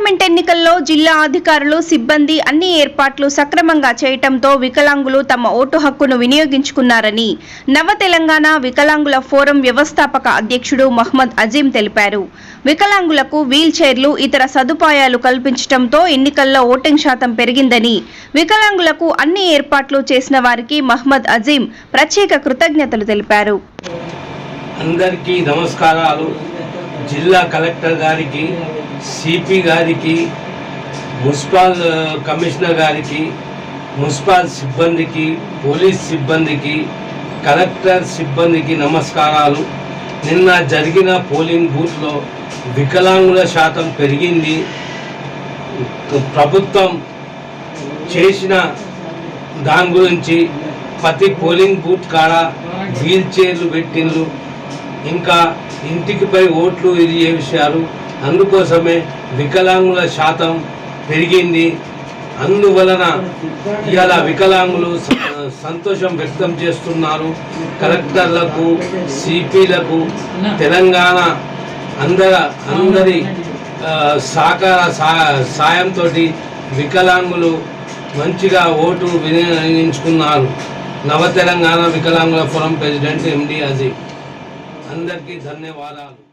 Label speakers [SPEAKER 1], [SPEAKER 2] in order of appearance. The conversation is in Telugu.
[SPEAKER 1] పార్లమెంట్ ఎన్నికల్లో జిల్లా అధికారులు సిబ్బంది అన్ని ఏర్పాట్లు సక్రమంగా చేయటంతో వికలాంగులు తమ ఓటు హక్కును వినియోగించుకున్నారని నవ తెలంగాణ వికలాంగుల ఫోరం వ్యవస్థాపక అధ్యక్షుడు మహ్మద్ అజీం తెలిపారు. వికలాంగులకు వీల్ చైర్లు ఇతర సదుపాయాలు కల్పించడంతో ఎన్నికల్లో ఓటింగ్ శాతం పెరిగిందని వికలాంగులకు అన్ని ఏర్పాట్లు చేసిన వారికి మహ్మద్ అజీం ప్రత్యేక కృతజ్ఞతలు తెలిపారు.
[SPEAKER 2] అందరికీ నమస్కారాలు. జిల్లా కలెక్టర్ గారికి సిపి గారికి మున్సిపల్ కమిషనర్ గారికి మున్సిపల్ సిబ్బందికి పోలీస్ సిబ్బందికి కలెక్టర్ సిబ్బందికి నమస్కారాలు. నిన్న జరిగిన పోలింగ్ బూత్లో వికలాంగుల శాతం పెరిగింది. ప్రభుత్వం చేసిన దాని గురించి ప్రతి పోలింగ్ బూత్ కాడ వీల్ చైర్లు పెట్టిండ్రు. ఇంకా ఇంటికి పై ఓట్లు ఇది ఏ విషయాలు అందుకోసమే వికలాంగుల శాతం పెరిగింది. అందువలన ఇవాళ వికలాంగులు సంతోషం వ్యక్తం చేస్తున్నారు. కలెక్టర్లకు సిపిలకు తెలంగాణ అందర అందరి సహకార సాయంతో వికలాంగులు మంచిగా ఓటు వినియోగించుకున్నారు. నవ తెలంగాణ వికలాంగుల ఫోరం ప్రెసిడెంట్ ఎండి అజీ అందరికీ ధన్యవాదాలు